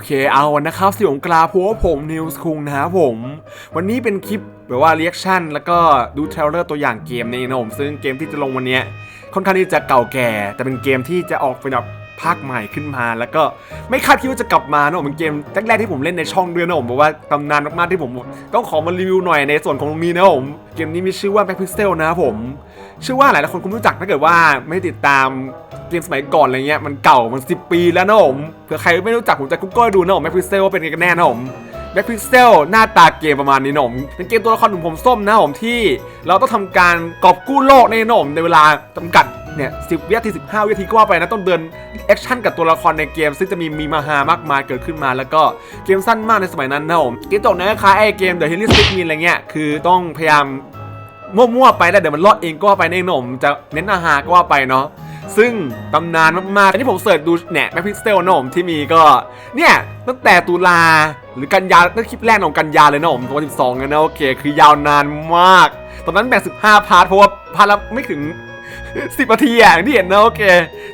โอเคเอานะครับสิผมกลาโพวผมนิวส์คุงนะครับผม วันนี้เป็นคลิปแบบว่าเรียกชั่น แล้วก็ดูเทรลเลอร์ตัวอย่างเกมนี่นะผมซึ่งเกมที่จะลงวันนี้ค่อนข้างที่จะเก่าแก่ แต่เป็นเกมที่จะออกเป็นแบบ ภาคใหม่ขึ้นมา แล้วก็ไม่คาดคิดว่าจะกลับมาเนะผมเป็นเกมแรกๆที่ผมเล่นในช่องเด้วยนะผมบอกว่าตำนานมากๆที่ผมต้องขอมารีวิวหน่อยในส่วนของตรงนี้นะผมเกมนี้มีชื่อว่า Back Pixel นะครับผมเชื่อว่าหลายๆคนคงรู้จักถ้าเกิดว่าไม่ติดตามเกมสมัยก่อนอะไรเงี้ยมันเก่ามัน10 ปีแล้วนะผมเผื่อใครไม่รู้จักผมจะกุ๊กก็ดูนะผมแม็กพิกเซลว่าเป็นไงกันแน่นะผมแบ็คพิกเซลหน้าตาเกมประมาณนี้นะผมเป็นเกมตัวละครหนุ่มผมส้มนะผมที่ เราต้องทำการกอบกู้โลกในนะผมในเวลาจำกัด เนี่ยสิบวินาทีสิบห้าวินาทีก็ว่าไปนะต้องเดินแอคชั่นกับตัวละครในเกม ซึ่งจะมีมีมาฮามากมายเกิดขึ้นมาแล้วก็เกมสั้นมากในสมัยนั้นนะผมเกมจบนะคล้ายไอ้เกม The h e a l i s t i c m i n อะไรเงี้ยคือต้องพยายามมั่วๆไปแล้วเดี๋ยวมันรอดเองก็ว่าไปในหนมจะเน้นอาหารก็ว่าไปเนาะซึ่งตำนานมากๆอันนี้ผมเสิร์ชดูเนี่ยแมพิกเซลนะผมที่มีก็ เนี่ยตั้งแต่ตุลาหรือกันยาตั้งคลิปแรกของกันยาเลยนะผมตัว12นะนะโอเค คือยาวนานมาก ตอนนั้นแบ่ง15 พาร์ทเพราะว่าพาร์ทละไม่ถึง 10นาทีอย่างที่เห็นนะโอเค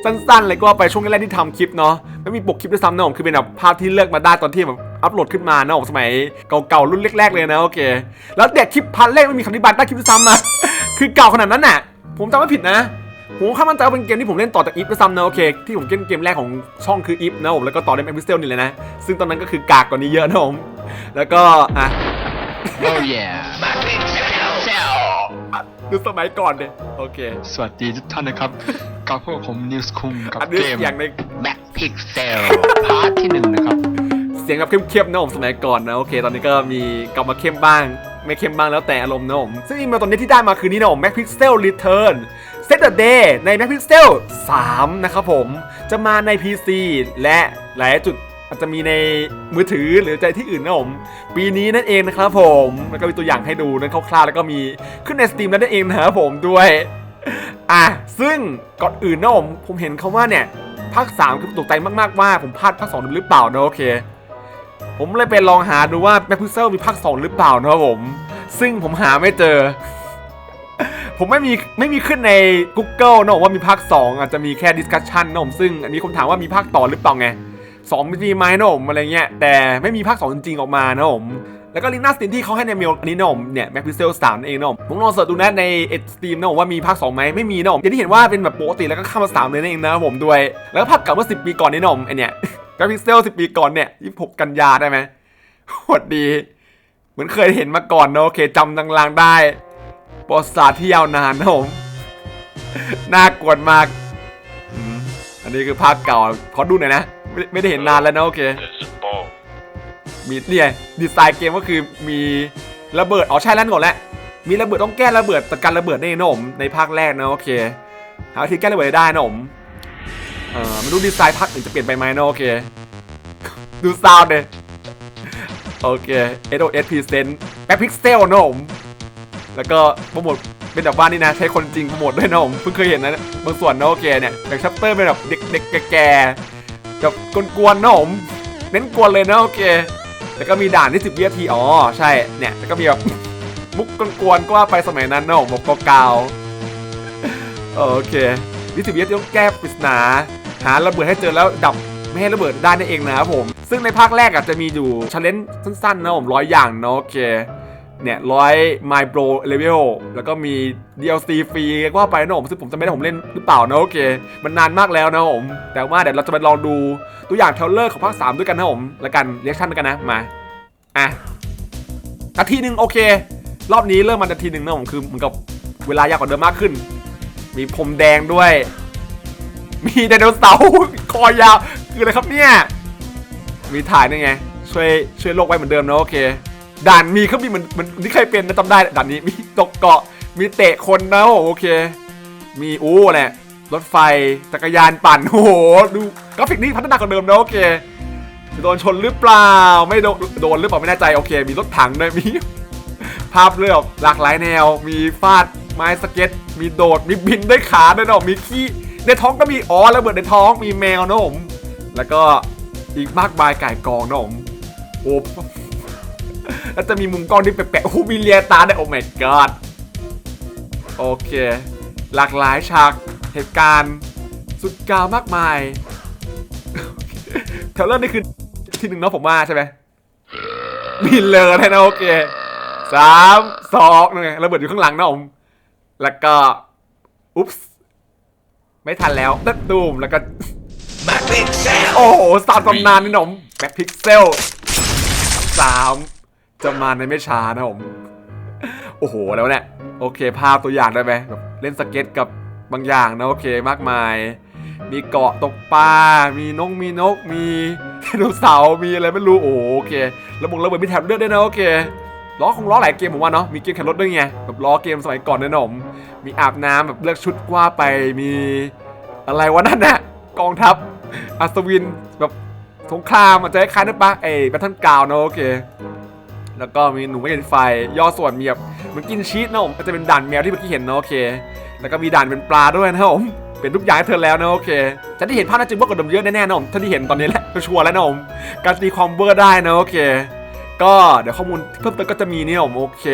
สั้นๆเลยก็ไปช่วงแรกๆที่ทำคลิปเนาะไม่มีปกคลิปด้วยซ้ำนะผมคือเป็นแบบภาพที่เลือกมาได้ตอนที่แบบอัปโหลดขึ้นมานะผมสมัยเก่าๆรุ่นแรกๆเลยนะโอเค แล้วเด็กคลิปพันแรกไม่มีคำอธิบายใต้คลิปด้วยซ้ำนะคือเก่าขนาดนั้นน่ะ ผมจำไม่ผิดนะผมค่าดมันใจว่าเป็นเกมที่ผมเล่นต่อจากอีฟด้วยซ้ำนะโอเคที่ผมเล่นเกมแรกของช่องคืออีฟนะผมแล้วก็ต่อด้วยแม็กพิเซลนี่เลยนะ ซึ่งตอนนั้นก็คือกากกว่านี้เยอะนะผมแล้วก็อะ Oh yeah ดูสมัยก่อนเลยโอเค สวัสดีทุกท่านนะครับกับพวกผมนิวส์คุงกับอันนี้เกมอย่างใน Back Pixel พาร์ทที่หนึ่งนะครับ เสียงแบบเข้มๆนะผมสมัยก่อนนะโอเค ตอนนี้ก็มีกลับมาเข้มบ้าง ไม่เข้มบ้างแล้วแต่อารมณ์นะผมซึ่งอีเมลตอนนี้ที่ได้มาคือนี่นะผม Mac Pixel Return Set the Day ใน Mac Pixel 3 นะครับผม จะมาใน PC และหลายจุด อาจจะมีในมือถือหรือใจที่อื่นนะผมปีนี้นั่นเองนะครับผมแล้วก็มีตัวอย่างให้ดูนั่นคร่าวๆแล้วก็มีขึ้นใน Steam แล้วนั่นเองนะครับผมด้วยอะซึ่งก่อนอื่นนะผมผมเห็นเขาว่าเนี่ยภาค3คือตกใจมากๆว่าผมพลาดภาค2หรือเปล่านะโอเค ผมเลยไปลองหาดูว่า b a c k p i x e l มีภาค2หรือเปล่านะครับผม ซึ่งผมหาไม่เจอ ผมไม่มีไม่มีขึ้นใน Google นะผมว่ามีภาค 2 อาจจะมีแค่ discussion นะผมซึ่งอันนี้ผมถามว่ามีภาคต่อหรือเปล่าไง 2มีไหมนะผมอะไรเงี้ยแต่ไม่มีภาค 2 จริงๆออกมานะผมแล้วก็ลิงก์หน้าสตรีมที่เขาให้ในเมลอันนี้นะผมเนี่ย Mac Pixel 3นั่นเองนะผมผมลองเสิร์ชดูนะในสตรีมนะผมว่ามีภาค2ไหมไม่มีนะผมอย่างที่เห็นว่าเป็นแบบปกติแล้วก็ข้ามมา3เลยนั่นเองนะครับผมด้วยแล้วก็ภาคเก่าเมื่อ10 ปีก่อนนี่นะผมไอเนี่ย Mac Pixel 10 ปีก่อนเนี่ย26กันยาได้ไหมโหดดี เหมือนเคยเห็นมาก่อนนะโอเคจำลางๆได้ประวัติศาสตร์ที่ยาวนานนะผมน่ากลัวมากอืมอันนี้คือภาคเก่าขอดูหน่อยนะ ไม่ไม่ได้เห็นนานแล้วนะโอเค มีเนี่ยดีไซน์เกมก็คือมีระเบิดอ๋อใช่แล้วกออกแหล้วมีระเบิดต้องแก้ระเบิดต่การระเบิดนี่นมในภาคแรกนะโอเคหาวิธีแก้ระเบิดได้นะผมเออไมาดูดีไซน์ภาคอื่นจะเปลี่ยนไปไหมนะโอเค ดูซาวด์เลยโอเค SOS Present แบ็คพิกเซลนะผมแล้วก็โปรโมทเป็นแบบว่านี่นะ ใช้คนจริงโปรโมทด้วยนะผมเพิ่งเคยเห็นนะบางส่วนนะโอเคเนี่ยแบบชัปเตอร์เป็นแบบเด็กๆแก่ๆ แบบกวนๆนะผมเน้นกวนเลยนะโอเคแล้วก็มีด่านที่10วินาทีอ๋อใช่เนี่ยแล้วก็มีแบบมุกกวนๆก็ว่าไปสมัยนั้นเนอะบอกเกาวโอเคนี่สิบวินาทีต้องแก้ปริศนา หาระเบิดให้เจอแล้วดับไม่ให้ระเบิดได้นั่นเองนะครับผม ซึ่งในภาคแรกอาจจะมีอยู่ชาเลนจ์สั้นๆนะผมร้อยอย่างเนะโอเค เนี่ยร้อย My Bro Level แล้วก็มี DLC ฟรีก็ว่าไปนะผมซึ่งผมจำไม่ได้ผมเล่นหรือเปล่านะโอเค มันนานมากแล้วนะผมแต่ว่าเดี๋ยวเราจะไปลองดูตัวอย่างเทลเลอร์ของภาค 3 ด้วยกันนะผมแล้วกันเรียกชั่นด้วยกันนะมาอะนาทีหนึ่งโอเค รอบนี้เริ่มมานาทีหนึ่งนะผมคือเหมือนกับเวลายากกว่าเดิมมากขึ้น มีพรมแดงด้วย มีไดโนเสาร์คอยาวคืออะไรครับเนี่ยมีถ่ายนี่ไงช่วยช่วยโลกไว้เหมือนเดิมนะโอเค ด่านมีเครื่องบินเหมือนเหมือนที่เคยเป็นนะจำได้ด่านนี้มีตกเกาะมีเตะคนนะโอเค มีอู้แหละรถไฟจักรยานปั่นโอ้โหดูกราฟิกนี่พัฒนากว่าเดิมนะโอเคโดนชนหรือเปล่าไม่โดนโดนหรือเปล่าไม่แน่ใจโอเค มีรถถังด้วยมี ภาพเลือกหลากหลายแนว มีฟาดไม้สเก็ต มีโดดมีบินด้วยขาด้วยเนาะมีขี้ในท้องก็มีอ๋อระเบิดในท้องมีแมวนะผมแล้วก็อีกมากมายไก่กองนะผมโอ้ แล้วจะมีมุมกล้องที่แปลกๆโอ้โหมีเลียตาได้โอ้ my god โอเค หลากหลายฉากเหตุการณ์สุดกาวมากมายเทรลเลอร์นี่คือที่หนึ่งเนาะผมว่าใช่ไหมมีเลยนะโอเคสามสองนึงไงระเบิดอยู่ข้างหลังนะผมแล้วก็อุ๊บส์ไม่ทันแล้วตัดตูมแล้วก็โอ้โหสามตำนานนี่หนมแบ็คพิกเซลสาม จะมาในไม่ช้านะผม โอ้โหแล้วเนี่ยโอเค ภาพตัวอย่างได้ไหมแบบเล่นสเก็ตกับบางอย่างนะโอเคมากมาย มีเกาะตกปลา มีนกมีนก มีไดโนเสาร์มีอะไรไม่รู้ โอ้โอเค ระบบระเบิดมีแถบเลือดด้วยนะโอเค ล้อคงล้อหลายเกมผมว่าเนาะ มีเกมแข่งรถด้วยไง แบบล้อเกมสมัยก่อนนะหนม มีอาบน้ำแบบเลือกชุดกว่าไป มีอะไรวะนั่นน่ะ กองทัพอัศวินแบบสงครามอาจจะคล้ายๆนั่นปะไอ้แบทเทิลกาวเนาะโอเค แล้วก็มีหนูไม่เห็นไฟย่อส่วนมีแบบมันกินชีสนะผมจะเป็นด่านแมวที่เมื่อกี้เห็นนะโอเค แล้วก็มีด่านเป็นปลาด้วยนะผมเป็นทุกอย่างให้เธอแล้วนะโอเคจะได้เห็นภาพน่าจะเวิร์กกว่าเดิมเยอะแน่ๆนะผมถ้าที่เห็นตอนนี้แหละชัวร์แล้วนะผมการตีความเวอร์ได้นะโอเค ก็เดี๋ยวข้อมูลเพิ่มเติมก็จะมีเนี่ยผมโอเค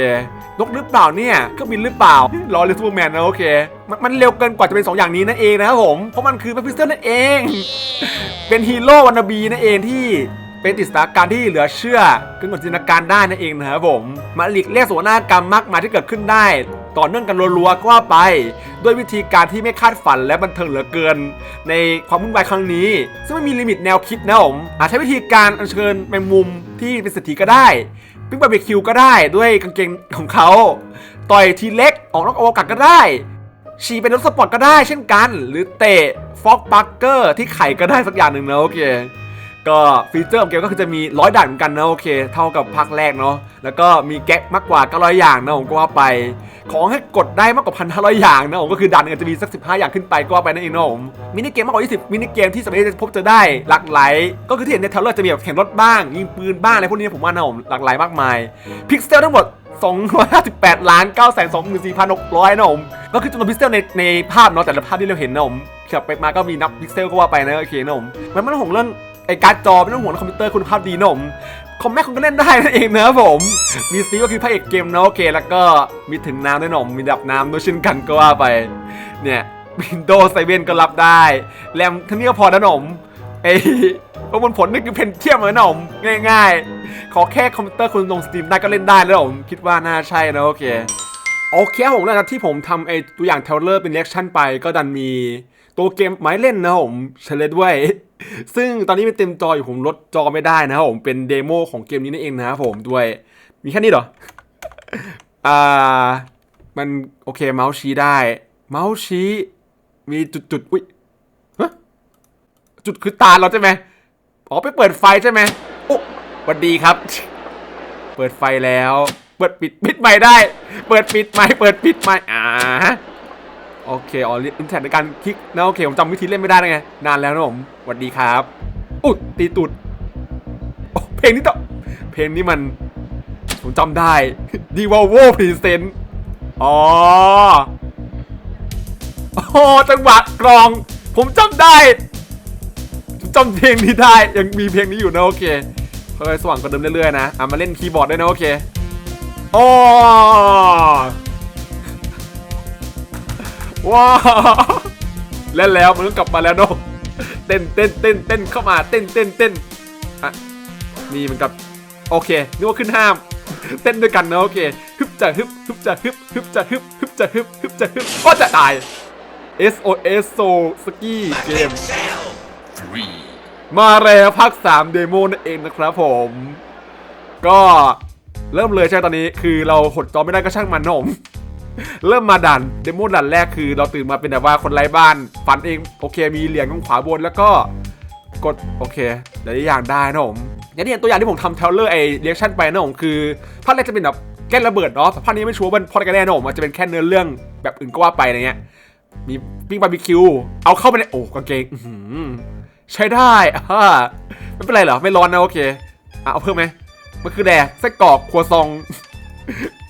นกหรือเปล่าเนี่ยเครื่องบินหรือเปล่ารอเรือซูเปอร์แมนนะโอเคมันมันเร็วเกินกว่าจะเป็นสองอย่างนี้นั่นเองนะครับผมเพราะมันคือแมคพิสเซลนั่นเอง เป็นฮีโร่วันนาบีนั่นเองที่ เป็นติดสถานการณ์ที่เหลือเชื่อเกินกว่าจินตนาการได้นั่นเองนะครับผมมาหลีกเลี่ยงโศกนากรรมมากมายที่เกิดขึ้นได้ ต่อเนื่องกันรัวๆก็ว่าไป ด้วยวิธีการที่ไม่คาดฝันและบันเทิงเหลือเกิน ในความวุ่นวายครั้งนี้ ซึ่งไม่มีลิมิตแนวคิดนะผมอาจใช้วิธีการอัญเชิญแมงมุมที่เป็นเศรษฐีก็ได้ปิ้งบาร์บีคิวก็ได้ด้วยกางเกงของเขา ต่อยทีเล็กออกนอกอวกาศก็ได้ฉีเป็นรถสปอร์ตก็ได้เช่นกัน หรือเตะฟอกปักเกอร์ที่ไข่ก็ได้สักอย่างหนึ่งนะโอเค ก็ฟีเจอร์ของเกมก็คือจะมีร้อยด่านเหมือนกันนะโอเค เท่ากับภาคแรกเนาะแล้วก็มีแก๊กมากกว่า900อย่างนะผมก็ว่าไป ของให้กดได้มากกว่าพันห้าร้อยอย่างนะผมก็คือด่านหนึงอาจจะมีสัก15อย่างขึ้นไปก็ว่าไปนั่นเองนะผมมินิเกมมากกว่า20มินิเกมที่สามารถจะพบเจอได้หลากหลายก็คือที่เห็นในเทเลอร์จะมีแบบแข่งรถบ้าง ยิงปืนบ้างอะไรพวกนี้ผมว่านะผมหลากหลายมากมายพิกเซลทั้งหมด258ล้าน9 2 4 6 0 0นะผมก็คือจำนวนพิกเซลในในภาพเนาะแต่ละภาพที่เราเห็นนะผมขับไปมาก็มีนับพิกเซลก็ว่าไปนะโอเคนะผมมันม่ต้องเรื่อง ไอการ์ดจอไม่ต้องห่วงคอมพิวเตอร์คุณภาพดีนมคอมแม็กคุณก็เล่นได้นั่นเองนะครับผม มีสตีฟก็คือพระเอกเกมนะโอเค แล้วก็มีถึงน้ำด้วยหนมมีดับน้ำด้วยเช่นกันก็ว่าไป เนี่ย Windows 7ก็รับได้แรมทั้งนี้ก็พอนะหนมไอ้ประมวลผลนี่คือเพนเทียมเลยนะหนมง่าย ๆ ขอแค่คอมพิวเตอร์คุณลงสตรีมได้ก็เล่นได้แล้วผมคิดว่าน่าใช่นะโอเค โอเคผมหลังจากที่ผมทำไอตัวอย่างเทเลอร์เป็นเรีแอคชั่นไปก็ดันมีตัวเกมไม้เล่นนะผมเฉลยด้วยซึ่งตอนนี้เป็นเต็มจออยู่ผมลดจอไม่ได้นะครับผมเป็นเดโมของเกมนี้นั่นเองนะครับผมด้วยมีแค่นี้เหรออ่ามันโอเคเมาส์ชี้ได้ เมาส์ชี้มีจุดจุดอุ้ยฮะจุดคือตาเราใช่ไหมอ๋อไปเปิดไฟใช่ไหมโอ้สวัสดีครับ เปิดไฟแล้ว เปิดปิดปิดไมค์ได้ เปิดปิดไมค์เปิดปิดไมค์อ่าโอเคอ๋ออินเทอร์ในการคลิกนะโอเคผมจำวิธีเล่นไม่ได้ไงนานแล้วนะผมสวัสดีครับอุ๊ยตีตุดเพลงนี้ต่อเพลงนี้มันผมจำได้ดีว o โวพรีเซนต์อ๋อโอ้จังหวะกลอง ผมจำได้จำเพลงนี้ได้ยังมีเพลงนี้อยู่นะโอเคค่อยๆสว่างกว่าเดิมเรื่อยๆนะอะมาเล่นคีย์บอร์ดด้วยนะโอเค โอ้ว้าวเล่นแล้วมันก็กลับมาแล้วเนาะเต้นเต้นเต้นเต้นเข้ามาเต้นเต้นเต้นอะนี่มันกับโอเคนึกว่าขึ้นห้าม เต้นด้วยกันนะโอเคฮึบจะฮึบฮึบจะฮึบฮึบจะฮึบฮึบจะฮึบฮึบจะฮึบก็จะตาย SOS Soul Ski Game มาแล้วภาค3เดโมนั่นเองนะครับผม ก็ เริ่มเลยใช่ตอนนี้คือเราหดจอไม่ได้ก็ช่างมันนม เริ่มมาดันเดโมดันแรกคือ เราตื่นมาเป็นแบบว่าคนไร้บ้านฝันเองโอเคมีเหรียญตรงขวาบนแล้วก็กดโอเคหลายอย่างได้นะผมอย่างที่เห็นตัวอย่างที่ผมทำเทเลอร์ไอเรียกชั่นไปนะผมคือภาคแรกจะเป็นแบบแก้ระเบิดเนาะแต่ภาคนี้ไม่ชัวร์ว่าพอดกันแน่นะผมอาจจะเป็นแค่เนื้อเรื่องแบบอื่นก็ว่าไปอะไรเงี้ยมีปิ้งบาร์บีคิว เอาเข้าไปในโอ้กางเกงใช้ได้อ่าไม่เป็นไรเหรอ ไม่ร้อนนะโอเคอะเอาเพิ่มไหม มันคือแดกไส้กรอกครัวซอง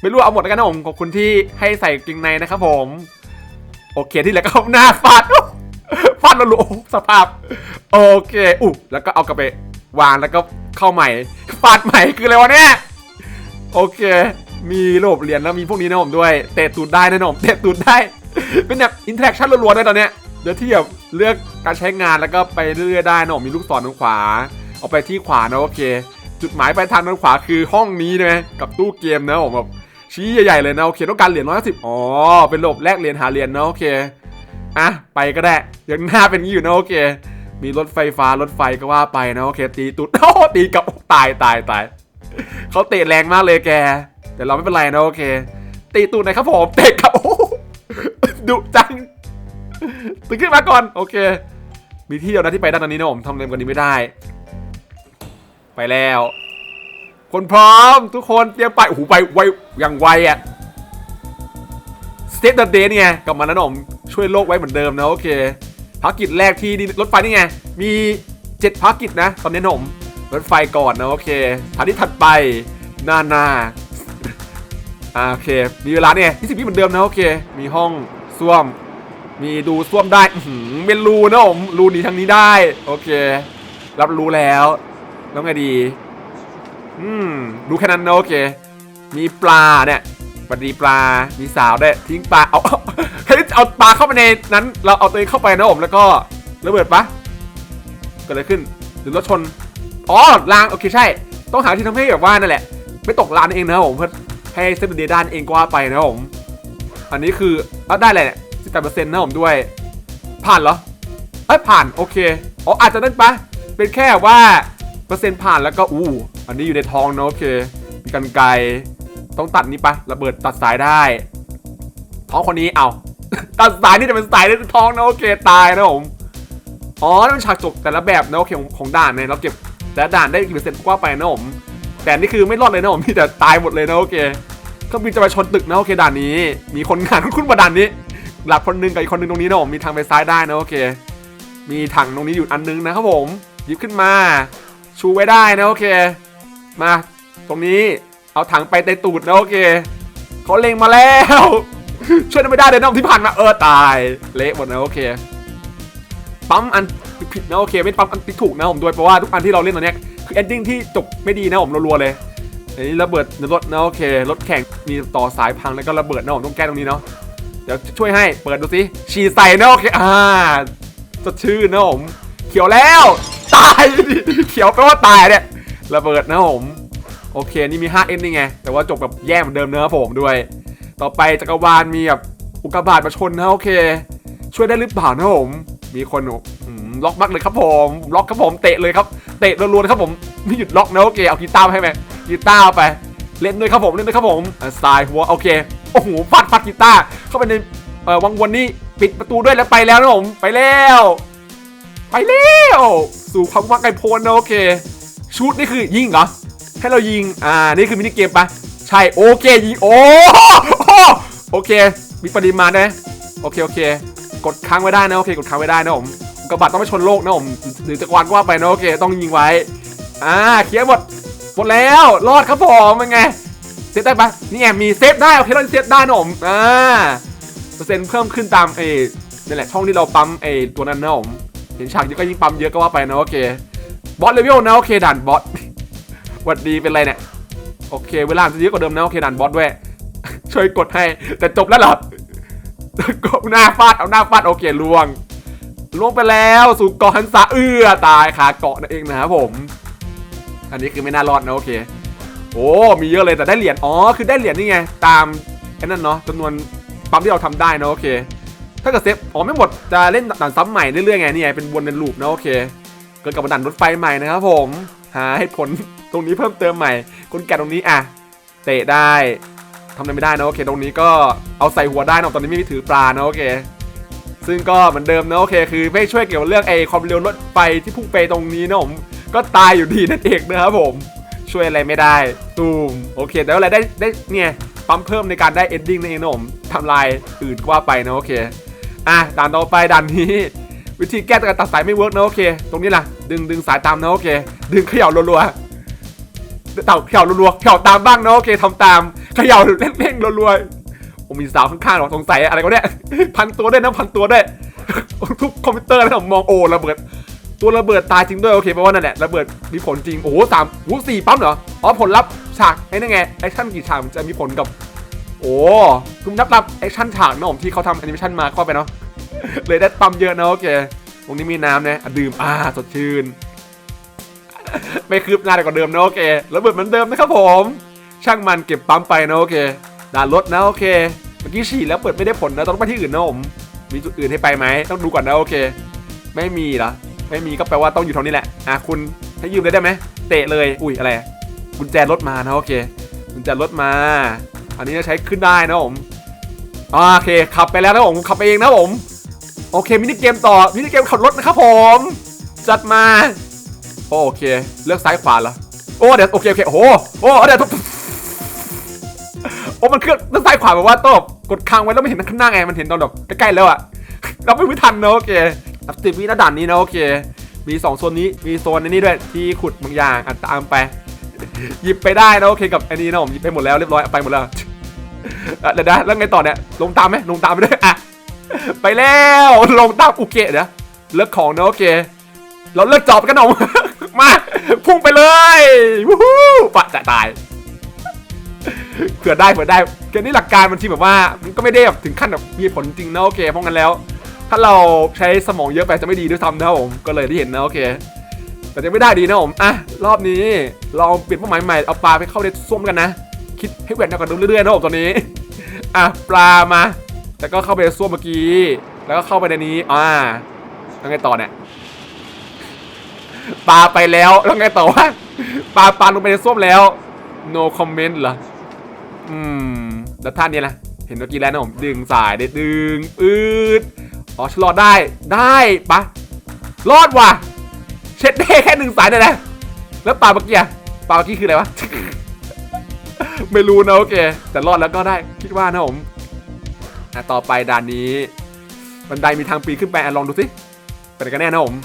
ไม่รู้เอาหมดแล้วกันนะผมขอบคุณที่ให้ใส่กางเกงในนะครับผม โอเคที่เหลือก็หน้าฟาดฟาดแล้วรู้สภาพ โอเคอุ๊ยแล้วก็เอากลับไปวางแล้วก็เข้าใหม่ฟาดใหม่คืออะไรวะเนี่ยโอเค มีระบบเหรียญแล้วมีพวกนี้นะผมด้วยเตะตูดได้นะผมเตะตูดได้ เป็นแบบอินเทอร์แอคชั่นล้วนๆเลยตอนเนี้ยเดี๋ยวที่แบบเลือกการใช้งานแล้วก็ไปเรื่อยๆได้นะผมมีลูกศรทางขวา เอาไปที่ขวานะโอเค จุดหมายปลายทางด้านขวาคือห้องนี้นะกับตู้เกมนะผมแบบชี้ใหญ่ๆเลยนะโอเคต้องการเหรียญร้อยสิบอ๋อเป็นระบบแลกเหรียญหาเหรียญนะโอเคอะไปก็ได้ยังหน้าเป็นอย่างนี้อยู่นะโอเค มีรถไฟฟ้ารถไฟก็ว่าไปนะโอเค ตีตุดโอ้ตีกับตายตายตายเขาเตะแรงมากเลยแก แต่เราไม่เป็นไรนะโอเค ตีตูดน่อยครับผมเตะครับโอ้ดุจังตื่นขึ้นมาก่อนโอเค มีที่เดียวนะที่ไปด้านนี้นะผมทำเร็วกว่านี้ไม่ได้ ไปแล้ว คนพร้อมทุกคนเตรียมไปโอ้โหไปไวอย่างไวอะสเต t เดอร์เดย์นี่ไงกลับมาแล้วนะผมช่วยโลกไว้เหมือนเดิมนะโอเคภารกิจแรกที่ดีรถไฟนี่ไง มีเจ็ดภารกิจนะ ตอนนี้นะผมรถไฟก่อนนะโอเคฐานที่ถัดไปนานาอ่าโอเค มีเวลาเนี่ยที่สิบวิเหมือนเดิมนะโอเค มีห้องส้วม มีดูส้วมได้เป็นรูนะผมรูนี้ทางนี้ได้ โอเค รับรู้แล้ว แล้วไงดี อืมดูแค่นั้นนะโอเค มีปลาเนี่ยปลาดีปลา มีสาวได้วยทิ้งปลาเอาเอาใครเอาปลาเข้าไปในนั้น เราเอาตัวเองเข้าไปนะผม แล้วก็ระเบิดปะเกิดอะไรขึ้น หรือรถชน อ๋อราง โอเคใช่ ต้องหาที่ทำให้แบบว่านั่นแหละ ไม่ตกรางนั่นเองนะผม เพื่อให้เซฟเดียด้านเองก็ว่าไปนะผม อันนี้คือเอาได้เลยเนี่ยสิบแปดเปอร์เซ็นต์นะผมด้วย ผ่านเหรอ เอ้ยผ่าน โอเค อ๋ออาจจะนั่นปะเป็นแค่ว่า เปอร์เซ็นต์ผ่านแล้วก็อู้อันนี้อยู่ในทองเนาะโอเคมีกันไกรต้องตัดนี่ปะระเบิดตัดสายได้ท้องคนนี้เอาตัดสายนี่จะเป็นสายในท้องนะโอเคตายนะผมอ๋อนั่นเป็นฉากจบแต่ละแบบนะโอเคของของด่านเนี่ยเราเก็บแต่ด่านได้กี่เปอร์เซ็นต์กว่าไปนะผมแต่นี่คือไม่รอดเลยนะผมมีแต่ตายหมดเลยนะโอเคเครื่องบินจะไปชนตึกนะโอเคด่านนี้ มีคนงานคุ้นๆมาด่านนี้ หลับคนนึงกับอีกคนนึงตรงนี้นะผมมีทางไปซ้ายได้นะโอเค มีถังตรงนี้อยู่อันนึงนะครับผมหยิบขึ้นมา ชูไว้ได้นะโอเค มา ตรงนี้เอาถังไปในตูดนะโอเคเขาเล็งมาแล้ว ช่วยไม่ได้เลยน้องที่ผ่านมาเออตาย เละหมดนะโอเคปั๊มอันผิดนะโอเคไม่ปั๊มอันที่ถูกนะผมด้วยเพราะว่าทุกอันที่เราเล่นตอนนี้คือเอนดิ้งที่จบไม่ดีนะผมรัวๆเลยอันนี้ระเบิดรถนะโอเครถแข่งมีต่อสายพังแล้วก็ระเบิดนะผมต้องแก้ตรงนี้เนาะเดี๋ยวช่วยให้เปิดดูสิฉีใส่นะโอเคอ่าสดชื่นนะผมเขียวแล้ว ตายดิเขียวแปลว่าตายเนี่ยระเบิดนะผมโอเคนี่มี5เอ็นนี่ไง แต่ว่าจบแบบแย่เหมือนเดิมเนื้อะผมด้วย ต่อไปจักรวาลมีแบบอุกกาบาตมาชนนะโอเค ช่วยได้หรือเปล่านะผมมีคนล็อกมากเลยครับผมล็อกครับผมเตะเลยครับเตะรัวๆนะครับผมไม่หยุดล็อกนะโอเคเอากีตาร์ให้ไหมกีตาร์ไปเล่นด้วยครับผมเล่นด้วยครับผมสายหัวโอเคโอ้โหฟาดฟาดกีตาร์เข้าไปในวังวนนี่ปิดประตูด้วยแล้วไปแล้วนะผมไปแล้ว ไปแล้วสู่ความว่างไกลโพ้นนะโอเคชุดนี่คือยิงเหรอให้เรายิงอ่านี่คือมินิเกมปะใช่โอเคยิงโอ้โหโอเค มีปริมาณนะโอเคโอเค กดค้างไว้ได้นะโอเคกดค้างไว้ได้นะผมกกาบาตต้องไม่ชนโลกนะผมหรือจักรวาลก็ว่าไปนะโอเคต้องยิงไว้อ่าเคลียร์หมดหมดแล้วรอดครับผมเป็นไงเซฟได้ปะนี่ไงมีเซฟได้โอเคเราเซฟได้นะผมอ่าเปอร์เซ็นต์เพิ่มขึ้นตามเอนั่นแหละช่องที่เราปั๊มเอตัวนั้นนะผม เห็นฉากเยอะก็ยิ่งปั๊มเยอะก็ว่าไปนะโอเคบอสเลเวลนะโอเคด่านบอสหวัดดีเป็นไรเนี่ยโอเค เวลาจะเยอะกว่าเดิมนะโอเคด่านบอสด้วยช่วยกดให้แต่จบแล้วหรอกดหน้าฟาดเอาหน้าฟาดโอเคล่วงล่วงไปแล้วสู่เกาะฮันซาเอื้อตายคาเกาะนั่นเองนะครับผม อันนี้คือไม่น่ารอดนะโอเค โอ้มีเยอะเลยแต่ได้เหรียญอ๋อคือได้เหรียญนี่ไงตามไอ้นั่นเนาะจำนวนปั๊มที่เราทำได้นะโอเค ถ้าเกิดเซฟอ๋อไม่หมดจะเล่นด่านซ้ำใหม่เรื่อยๆไงนี่ไงเป็นวนเป็นลูปนะโอเคเกิดกับด่านรถไฟใหม่นะครับผมหาให้ผลตรงนี้เพิ่มเติมใหม่กลแกะตรงนี้อะเตะได้ทำอะไรไม่ได้นะโอเค ตรงนี้ก็เอาใส่หัวได้นะตอนนี้ไม่มีถือปลานะโอเค ซึ่งก็เหมือนเดิมนะโอเค คือไม่ช่วยเกี่ยวกับเรื่องไอ้ความเร็วรถไฟที่พุ่งไปตรงนี้นะผมก็ตายอยู่ดีนั่นเองนะครับผมช่วยอะไรไม่ได้ตูมโอเคแต่ว่าอะไรได้ได้เนี่ยปั๊มเพิ่มในการได้เอนดิ้งนั่นเองนะผมทำลายอื่นกว่าไปนะโอเค อะด่านต่อไปด่านนี้ วิธีแก้การตัดสายไม่เวิร์กนะโอเค ตรงนี้ล่ะ ดึงดึงสายตามนะโอเค ดึงเขย่ารัวๆเต่าเขย่ารัวๆเขย่าตามบ้างนะโอเคทำตามเขย่าเร่งๆรัวๆผมมีสาวข้างๆหรอสงสัยอะไรก็เนี่ยพันตัวได้นะพันตัวได้ทุกคอมพิวเตอร์แล้วผมมองโอ้ระเบิด ตัวระเบิดตายจริงด้วยโอเคเพราะว่านั่นแหละระเบิดมีผลจริงโอ้โหสามโอ้โหสี่ปั๊มเหรออ๋อผลลัพธ์ฉากไอ้นั่นไงแอคชั่นกี่ฉากจะมีผลกับ โอ้คุณนับรับแอคชั่นฉากนะผมที่เขาทำแอนิเมชันมาเข้าไปเนาะ เลยได้ปั๊มเยอะนะโอเค ตรงนี้มีน้ำนะอะดื่มอ่าสดชื่น ไม่คืบหน้าไปกว่าเดิมนะโอเคระเบิดเหมือนเดิมนะครับผม ช่างมันเก็บปั๊มไปนะโอเคด่านรถนะโอเค เมื่อกี้ฉีดแล้วเปิดไม่ได้ผลนะต้องไปที่อื่นนะผมมีจุดอื่นให้ไปไหมต้องดูก่อนนะโอเค ไม่มีเหรอไม่มีก็แปลว่าต้องอยู่ท่านี้แหละอะคุณให้ยืมเลยได้ไหมเตะเลย อุ้ยอะไรกุญแจรถมานะโอเคกุญแจรถมา อันนี้จะใช้ขึ้นได้นะผมโอเคขับไปแล้วนะผมขับไปเองนะผม โอเคมินิเกมต่อมินิเกมขับรถนะครับผม จัดมาโอเค เลือกซ้ายขวาเหรอโอ้เดี๋ยวโอเคโอเคโอ้โหโอ้เดี๋ยวโอ้มันเคลื่อนด้านซ้ายขวาแบบว่าต้องแบกดค้างไว้แล้วไม่เห็นข้างหน้าไงมันเห็นตอนแบบใกล้ๆแล้วอะเราไม่ทันนะโอเคอัพติมีหน้าด่านนี้นะโอเค มีสองโซนนี้มีโซนในนี้ด้วยที่ขุดบางอย่างอะตามไป หยิบไปได้นะโอเคกับอันนี้นะผมหยิบไปหมดแล้วเรียบร้อยไปหมดแล้วเดี๋ยวนะแล้วไงต่อเนี่ยลงตามไหมลงตามไปด้วยอะไปแล้วลงตามโอเกะเดี๋ยวเลิกของนะโอเค เราเลิกจอบกันหน่อยมาพุ่งไปเลยวู้ฮู้ปะจะตายเผื่อได้เผื่อได้เกมนี้หลักการมันทีแบบว่ามันก็ไม่ได้แบบถึงขั้นแบบมีผลจริงนะโอเคเพราะงั้นแล้ว ถ้าเราใช้สมองเยอะไปจะไม่ดีด้วยซ้ำนะผมก็เลยได้เห็นนะโอเค แต่ยังไม่ได้ดีนะผม อะ รอบนี้ลองเปลี่ยนเป้าหมายใหม่ เอาปลาไปเข้าในส้วมกันนะ คิดให้แหวนหนักกว่าเดิมเรื่อยๆนะผมตอนนี้ อะ ปลามาแต่ก็เข้าไปในส้วมเมื่อกี้ แล้วก็เข้าไปในนี้ อ่าแล้วไงต่อเนี่ย ปลาไปแล้ว แล้วไงต่อวะ ปลาปลาลงไปในส้วมแล้ว no comment เหรอ อืม แล้วท่านนี่ยนะเห็นเมื่อกี้แล้วนะผม ดึงสายได้ดึง อืดอ๋อชะลอดได้ ได้ปะรอดว่ะ เช็ดได้แค่หนึ่งสายเนี่ยนะ แล้วปลาเมื่อกี้อะปลาเมื่อกี้คืออะไรวะ ไม่รู้นะโอเค แต่รอดแล้วก็ได้คิดว่านะผมอะต่อไปด่านนี้ บันไดมีทางปีนขึ้นไปอะลองดูสิเป็นกันแน่นะผม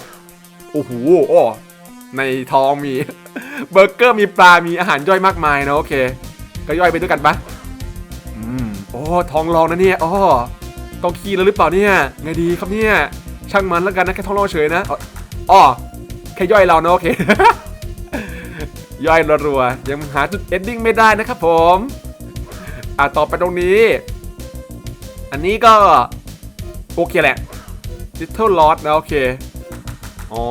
โอ้โหโอ้ในท้องมีเบอร์เกอร์มีปลา มีอาหารย่อยมากมายนะโอเค ก็ย่อยไปด้วยกันปะอืมโอ้ท้องรองนะเนี่ยอ๋อต้องขี้แล้วหรือเปล่าเนี่ย ไงดีครับเนี่ย ช่างมันแล้วกันนะแค่ท้องรองเฉยนะอ๋อ แค่ย่อยเราเนาะโอเค ย่อยรัวๆยังหาจุดเอนดิ้งไม่ได้นะครับผมอะต่อไปตรงนี้ อันนี้ก็ โอเคแหละ Little Lord นะโอเค อ๋อ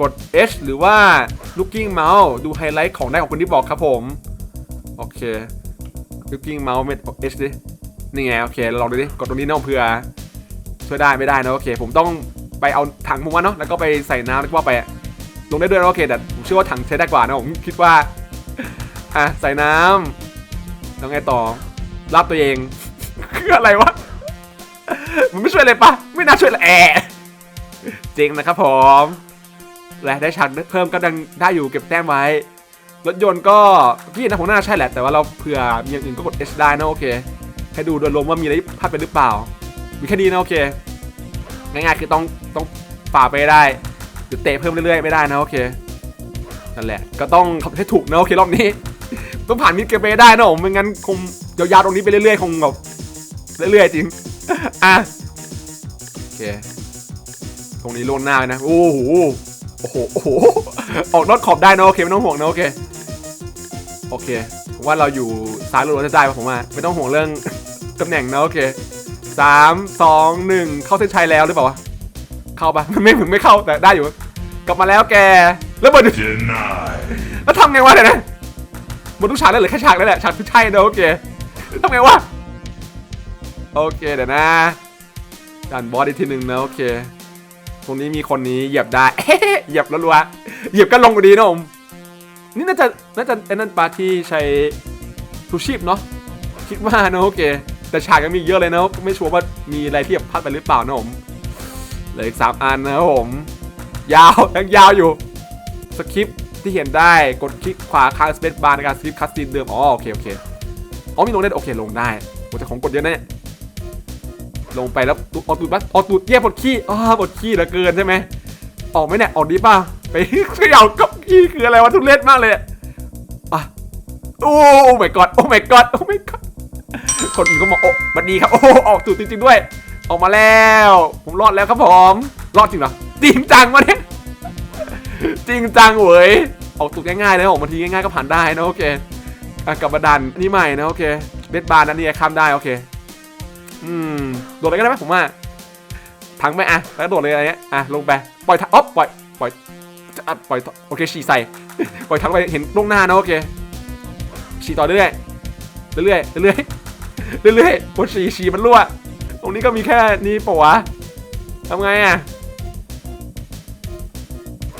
กด H หรือว่า Looking Mouse ดูไฮไลท์ของได้ของคนที่บอกครับผม โอเค Looking Mouse เม็ด H ดิ นี่ไง โอเค ลองดูดิ กดตรงนี้น้องเผื่อ ช่วยได้ไม่ได้นะโอเค ผมต้องไปเอาถังผมว่าเนาะ แล้วก็ไปใส่น้ำแล้วก็ไป ลงได้ด้วยนะโอเคแต่ผมเชื่อว่าถังใช้ได้กว่านะผมคิดว่าอะใส่น้ำแล้วไงต่อรับตัวเองคืออะไรวะมันไม่ช่วยเลยปะไม่น่าช่วยเลยแอะจริงนะครับผมและได้ฉากเพิ่มก็ดังได้อยู่เก็บแต้มไว้ รถยนต์ก็พี่นะผมน่าใช่แหละ แต่ว่าเราเผื่อมีอย่างอื่นก็กด H ได้นะโอเค ให้ดูโดยรวมว่ามีอะไรพลาดไปหรือเปล่า มีแค่นี้นะโอเค ง่ายๆคือต้องต้องฝ่าไปได้ หรือเตะเพิ่มเรื่อยๆไม่ได้นะโอเคนั่นแหละก็ต้องทำให้ถูกนะโอเครอบนี้ ต้องผ่านมิดเกมไปได้นะผมไม่งั้นคงยาวๆตรงนี้ไปเรื่อยๆคงแบบเรื่อยๆจริงอะโอเคตรงนี้ล่วงหน้าเลยนะโอ้โหโอ้โหโอ้โหออกนอกขอบได้นะโอเคไม่ต้องห่วงนะโอเคโอเคผมว่าเราอยู่ซ้ายรถจะได้ปะผมว่าไม่ต้องห่วงเรื่องตำแหน่งนะโอเคสามสองหนึ่งเข้าเส้นชัยแล้วหรือเปล่าวะ เข้าปะไม่ถึงไม่เข้าแต่ได้อยู่ กลับมาแล้วแกแล้วเบิด Denied. แล้วทำไงวะเนี่ยนะหมดทุกฉากแล้วเหรือแค่ฉากนั่นแหละฉากที่ใช่นะโอเคทำไงวะโอเคเดี๋ยวนะด่านบอสอีกทีหนึ่งนะโอเค ตรงนี้มีคนนี้เหยียบได้เหยียบแล้วรัวๆเหยียบก็ลงพอดีนะผมนี่น่าจะน่าจะไอ้นั่นปลาที่ใช้ทูชีพเนาะคิดว่านะโอเค แต่ฉากยังมีเยอะเลยนะไม่ชัวร์ว่ามีอะไรที่แบบพลาดไปหรือเปล่านะผมเห ลืออีกสามอันนะครับผม ยาวยังยาวอยู่สคริปที่เห็นได้กดคลิกขวาค้างสเปซบาร์ในการสคริปคัสซีนเดิมอ๋อโอเคโอเคอ๋อมีลงได้โอเคลงได้โอ้แต่ของกดเยอะนะเนี่ยลงไปแล้วตูออตูดบัสออตูดเยี่ยปวดขี้อ้าวปวดขี้เหลือเกินใช่ไหมออกไหมเนี่ยออกดีป่ะไปเขย่ากับขี้คืออะไรวะทุเรศมากเลยอะอะโอ้ my god โอ้ my god โอ้ my god คนอื่นก็มองโอ้บัดดีครับโอ้ออกตูดจริงๆด้วย ออกมาแล้ว ผมรอดแล้วครับผม รอดจริงเหรอ จริงจังวะเนี่ย จริงจังเว้ยออกตูดง่ายๆเลยออกมาทีง่ายๆก็ผ่านได้นะโอเคอกลับมาดันนี่ใหม่นะโอเค เบสบาร์นั่นนี่ข้ามได้โอเค อืม โดดเลยก็ได้ไหมผมว่าถังไปอะ แล้วโดดเลยอะไรเงี้ย อะ ลงไป ปล่อยถังอ๊อปล่อย ปล่อยอะปล่อย โอเค ฉี่ใส่ ปล่อยทังไปเห็นล่วงหน้านะโอเค ฉี่ต่อเรื่อยๆเรื่อย เรื่อย เรื่อยๆบนฉี่ฉี่มันรั่ว รงนี้ก็มีแค่นี้ปะวะทำไงอะ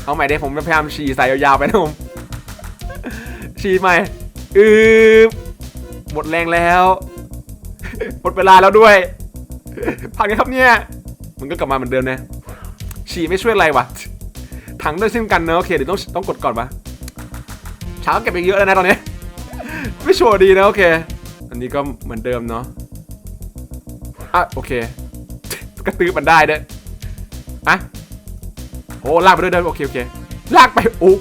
เอาใหม่เดี๋ยวผมพยายามฉี่ใส่ยาวๆไปนะผมฉี่ใหม่อือหมดแรงแล้ว หมดเวลาแล้วด้วยผ่านไงครับเนี่ย มันก็กลับมาเหมือนเดิมนะฉี่ไม่ช่วยอะไรวะถังด้วยเช่นกันเนอะโอเคเดี๋ยวต้องต้องกดก่อนวะช้าเก็บไปเยอะแล้วนะตอนนี้ ไม่ชัวร์ดีนะโอเค อันนี้ก็เหมือนเดิมเนาะ อะโอเค กระตือมันได้เด้ออะโอ้ลากไปด้วยเด้อโอเคโอเคลากไปอุ๊บ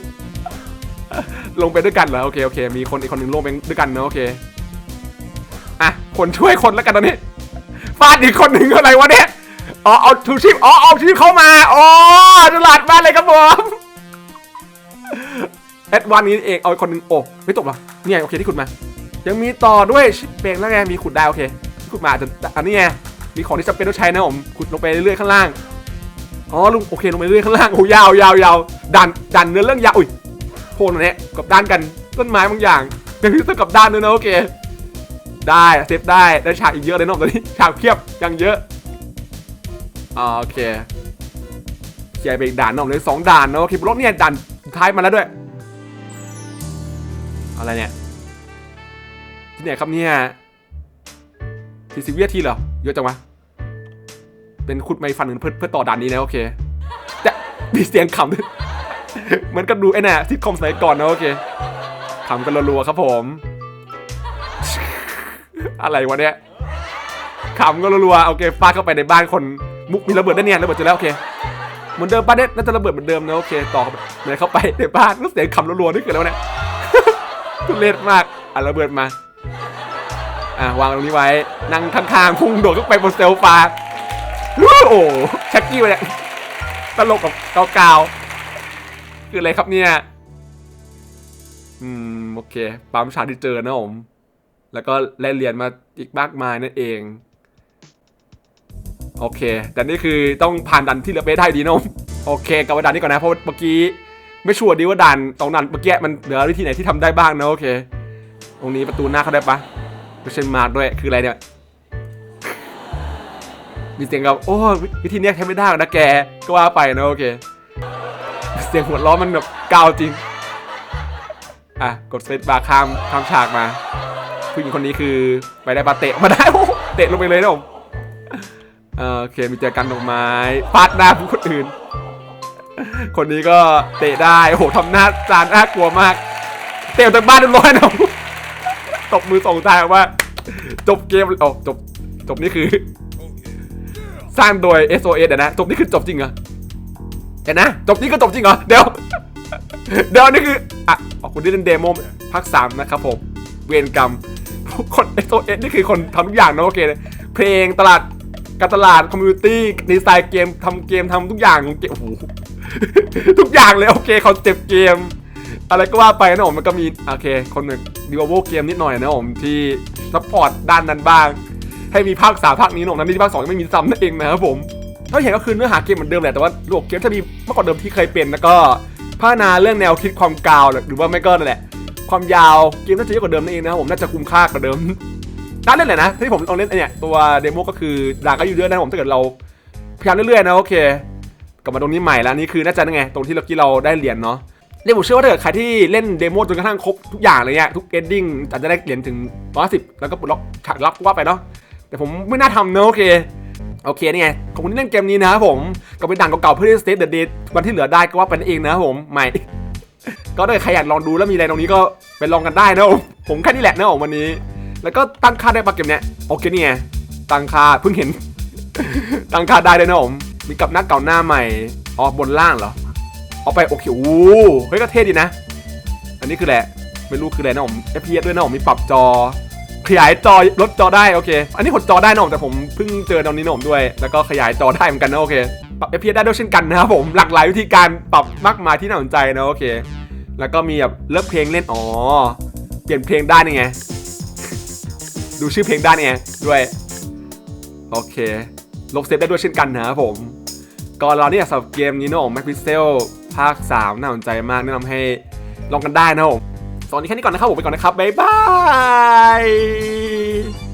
ลงไปด้วยกันเหรอโอเคโอเค มีคนอีกคนหนึ่งลงไปด้วยกันเนอะโอเคอะคนช่วยคนแล้วกันตอนนี้ฟาดอีกคนหนึ่งอะไรวะเนี่ยอ๋อเอาทูชิปอ๋อเอาทูชิปเข้ามาอ๋อฉลาดมาเลยครับผมแอดวานนี้เองเอาอีกคนหนึ่งโอ้ไม่ตกหรอเนี่ยโอเคที่ขุดมา ยังมีต่อด้วยชิปเบงแล้วไงมีขุดได้โอเค ขุดมาอาจจะอันนี้ไงมีของที่จำเป็นต้องใช้นะผมขุดลงไปเรื่อยๆข้างล่างอ๋อลุงโอเคลงไปเรื่อยๆข้างล่างโอ้ยาวยาวยาวดันดันเนื้อเรื่องยาวอุ้ยโพนอันเนี้ยกับด้านกันต้นไม้บางอย่างเป็นพิเศษกับด้านด้วยนะโอเค ได้เซฟได้ได้ฉากอีกเยอะเลยเนาะตอนนี้ฉากเพียบยังเยอะอ่าโอเคเคลียร์ไปอีกด่านเนาะเลยสองด่านนะโอเครถเนี่ยด่านท้ายมาแล้วด้วย อะไรเนี่ยที่ไหนครับเนี่ย สี่สิบวินาทีเหรอ เยอะจังวะ เป็นขุดไม่ฟันเพื่อเพื่อต่อด่านนี้นะโอเคจะมีเสียงขำด้วยเหมือนกับดูไอ้น่ะที่คอมสมัยก่อนนะโอเคขำกันรัวๆครับผม อะไรวะเนี่ยขำก็รัวๆโอเคฟาดเข้าไปในบ้านคนมุกมีระเบิดได้เนี่ยระเบิดเจอแล้วโอเคเหมือนเดิมป้าเนี่ยน่าจะระเบิดเหมือนเดิมนะโอเคต่อเข้าไปเลยเข้าไปในบ้านแล้เสียงขำรัวๆนี่คืออะไรวะเนี่ยทุเรศมากอะระเบิดมา อะวางตรงนี้ไว้ นั่งข้างๆพุ่งโดดขึ้นไปบนเซลฟ้าโอ้โหชักกี้วะเนี่ยตลกกับเกาๆคืออะไรครับเนี่ย อืม โอเค ปั๊มชาที่เจอนะผม แล้วก็ได้เรียญมาอีกมากมายนั่นเอง โอเค แต่นี่คือต้องผ่านดันที่เหลือไปได้ดีนะผมโอเคกลับมาดันนี้ก่อนนะเพราะเมื่อกี้ไม่ชัวร์ดีว่าดันตรงนั้นเมื่อกี้มันเหลือวิธีไหนที่ทำได้บ้างนะโอเค ตรงนี้ประตูหน้าเขาได้ปะ ไม่ใช่มาร์กด้วย คืออะไรเนี่ย มีเสียงกับโอ้วิธีเนี้ยใช้ไม่ได้หรอกนะแก ก็ว่าไปนะโอเค เสียงหัวล้อมันแบบกาวจริง อะ กดเปซบาร์ข้ามข้ามฉากมา ผู้หญิงคนนี้คือไปได้ปาเตะมาได้โอ้เตะลงไปเลยนะผมเออโอเค มีเจอกันดอกไม้ฟาดหน้าผู้คนอื่น คนนี้ก็เตะได้ โอ้โหทำหน้าจานน่ากลัวมาก เตะออกจากบ้านเรียบร้อยนะผม ตบมือส่งทายออกว่า จบเกมโอ้จบจบนี่คือ สร้างโดย SOS นะจบนี่คือจบจริงเหรอเดี๋ยวนะ จบนี่ก็จบจริงเหรอเดี๋ยวเดี๋ยวนี่คืออะขอบคุณที่เล่นเดโมภาคสามนะครับผม เวรกรรมคน SOS นี่คือคนทำทุกอย่างนะโอเคเลยเพลงตลาดการตลาดคอมมูนิตี้ดีไซน์เกมทำเกมทำทุกอย่างของเกมโอ้โหทุกอย่างเลยโอเคเขาเจ็บเกม อะไรก็ว่าไปนะผมมันก็มีโอเค คนหนึ่งดีวโวเกมนิดหน่อยนะผมที่ซัพพอร์ตด้านนั้นบ้าง ให้มีภาคสามภาคนี้หนอกนั้นที่ภาคสองยังไม่มีซ้ำนั่นเองนะครับผมถ้าเห็นก็คือเนื้อหาเกมเหมือนเดิมแหละแต่ว่าระบบเกมจะมีมากกว่าเดิมที่เคยเป็นแล้วก็พัฒนาเรื่องแนวคิดความกาวหรือว่าไม่ก็นั่นแหละ ความยาวเกมน่าจะเยอะกว่าเดิมนั่นเองนะครับผมน่าจะคุ้มค่ากว่าเดิมน่าเล่นเลยนะที่ผมลองเล่นไอเนี่ยตัวเดโมก็คือด่าก็อยู่เรื่อยนะผมถ้าเกิดเราพยายามเรื่อยๆนะโอเคกลับมาตรงนี้ใหม่แล้วนี่คือน่าจะนั่นไง ตรงที่เรากี้เราได้เหรียญเนาะ เนี่ยผมเชื่อว่าถ้าเกิดใครที่เล่นเดโมจนกระทั่งครบทุกอย่างเลยเนี่ยทุกเอนดิ้งอาจจะได้เหรียญถึง110แล้วก็ปลดล็อกฉากลับก็ว่าไปเนาะแต่ผมไม่น่าทำเนอะโอเคโอเคนี่ไงขอบคุณที่เล่นเกมนี้นะครับผมก็เป็นด่านเก่าๆเพื่อที่สเตทเดอะเดย์วันที่เหลือได้ก็ว่าไปนั่นเองนะครับผมใหม่ ก็ถ้าใครอยากลองดูแล้วมีอะไรตรงนี้ก็ไปลองกันได้นะผมผมแค่นี้แหละนะผมวันนี้ แล้วก็ตั้งค่าได้ปะเกมเนี้ยโอเคนี่ไงตั้งค่าเพิ่งเห็น ตั้งค่าได้เลยนะผมมีกับหน้าเก่าหน้าใหม่อ๋อบนล่างเหรอ เอาไปโอเคโอ้โหเฮ้ยก็เท่ดีนะ อันนี้คือแหละไม่รู้คืออะไรนะผม FPS ด้วยนะผมมีปรับจอ ขยายจอลดจอได้โอเค อันนี้กดจอได้นะผมแต่ผมเพิ่งเจอตอนนี้นะผมด้วย แล้วก็ขยายจอได้เหมือนกันนะโอเคปรับ FPS ได้ด้วยเช่นกันนะครับผมหลากหลายวิธีการปรับมากมายที่น่าสนใจนะโอเค แล้วก็มีแบบเลือกเพลงเล่นอ๋อเปลี่ยนเพลงได้นี่ไงดูชื่อเพลงได้เนี่ยด้วยโอเคลบเซฟได้ด้วยเช่นกันนะครับผมก่อนเราเนี่ยสำหรับเกมนี้เนอะ Mac Pixel ภ ภาค 3 น่าสนใจมากแนะนำให้ลองกันได้นะครับผมสอนนี้แค่นี้ก่อนนะครับผมไปก่อนนะครับ บ๊ายบาย